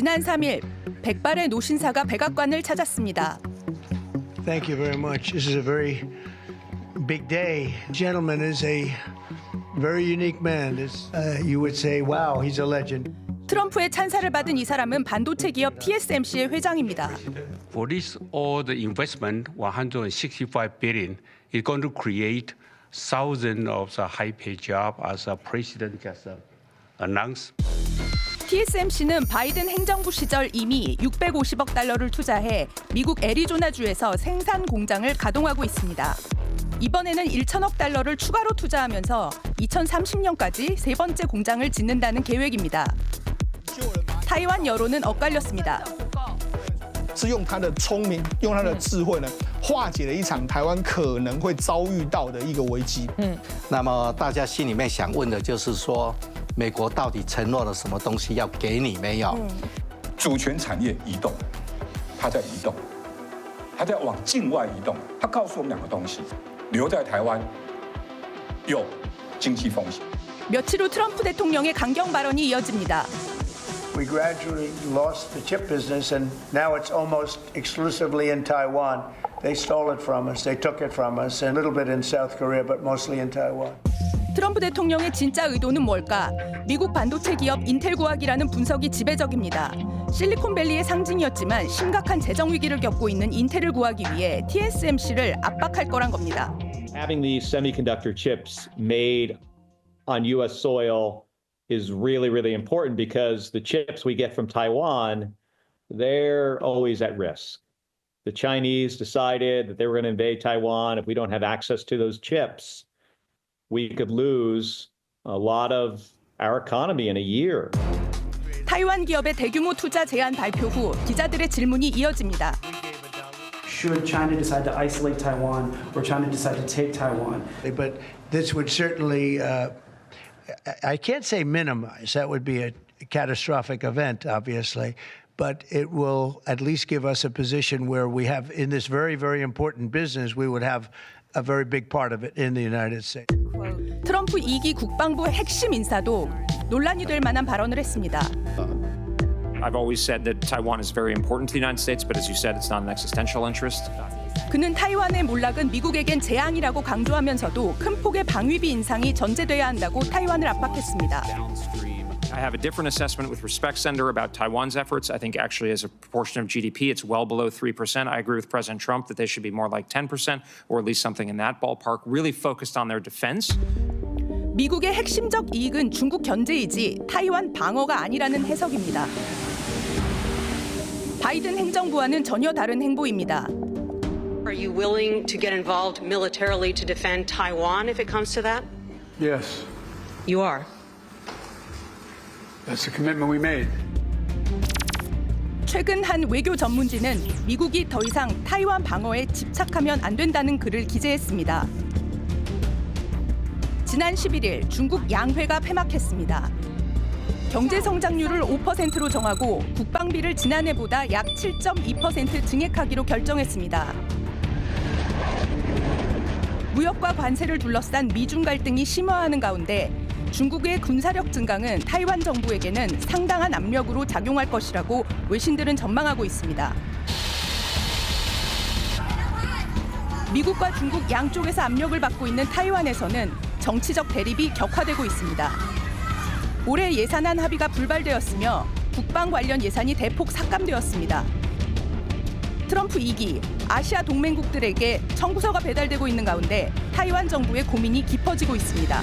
지난 3일 백발의 노신사가 백악관을 찾았습니다. Thank you very much. This is a very big day. Gentleman is a very unique man. Uh, you would say, wow, he's a legend. 트럼프의 찬사를 받은 이 사람은 반도체 기업 TSMC의 회장입니다. For this all the investment, 165 billion, is going to create thousands of the high-paid job as the president just uh, announced. TSMC는 바이든 행정부 시절 이미 650억 달러를 투자해 미국 애리조나주에서 생산 공장을 가동하고 있습니다. 이번에는 1천억 달러를 추가로 투자하면서 2030년까지 세 번째 공장을 짓는다는 계획입니다. 타이완 여론은 엇갈렸습니다. 是用他的聪明，用他的智慧呢，化解了一场台湾可能会遭遇到的一个危机。那么大家心里面想问的就是说，美国到底承诺了什么东西要给你没有？主权产业移动，它在移动，它在往境外移动。它告诉我们两个东西：留在台湾有经济风险。 며칠 후 트럼프 대통령의 강경 발언이 이어집니다. We gradually lost the chip business, and now it's almost exclusively in Taiwan. They stole it from us. They took it from us, and a little bit in South Korea, but mostly in Taiwan. 트럼프 대통령의 진짜 의도는 뭘까? 미국 반도체 기업 인텔 구하기라는 분석이 지배적입니다. 실리콘밸리의 상징이었지만 심각한 재정 위기를 겪고 있는 인텔을 구하기 위해 TSMC를 압박할 거란 겁니다. having these semiconductor chips made on US soil is really, really important because the chips we get from Taiwan, they're always at risk. The Chinese decided that they were going to invade Taiwan. If we don't have access to those chips, we could lose a lot of our economy in a year. 타이완 기업의 대규모 투자 제한 발표 후 기자들의 질문이 이어집니다. should China decide to isolate Taiwan or China decide to take Taiwan. But this would certainly, uh, I I can't say minimize, that would be a catastrophic event, obviously. But it will at least give us a position where we have, in this very, very important business, we would have a very big part of it in the United States. 트럼프 2기 국방부 핵심 인사도 논란이 될 만한 발언을 했습니다. I've always said that Taiwan is very important to the United States, but as you said, it's not an existential interest. 그는 타이완의 몰락은 미국에겐 재앙이라고 강조하면서도 큰 폭의 방위비 인상이 전제돼야 한다고 타이완을 압박했습니다. I have a different assessment with respect, Senator, about Taiwan's efforts. I think actually, as a proportion of GDP, it's well below 3%. I agree with President Trump that they should be more like 10%, or at least something in that ballpark, really focused on their defense. 미국의 핵심적 이익은 중국 견제이지 타이완 방어가 아니라는 해석입니다. 바이든 행정부와는 전혀 다른 행보입니다. Are you willing to get involved militarily to defend Taiwan if it comes to that? Yes, You are. that's the commitment we made. 최근 한 외교 전문지는 미국이 더 이상 타이완 방어에 집착하면 안 된다는 글을 기재했습니다. 지난 11일 중국 양회가 폐막했습니다. 경제 성장률을 5%로 정하고 국방비를 지난해보다 약 7.2% 증액하기로 결정했습니다. 무역과 관세를 둘러싼 미중 갈등이 심화하는 가운데 중국의 군사력 증강은 타이완 정부에게는 상당한 압력으로 작용할 것이라고 외신들은 전망하고 있습니다. 미국과 중국 양쪽에서 압력을 받고 있는 타이완에서는 정치적 대립이 격화되고 있습니다. 올해 예산안 합의가 불발되었으며 국방 관련 예산이 대폭 삭감되었습니다. 트럼프 2기 아시아 동맹국들에게 청구서가 배달되고 있는 가운데 타이완 정부의 고민이 깊어지고 있습니다.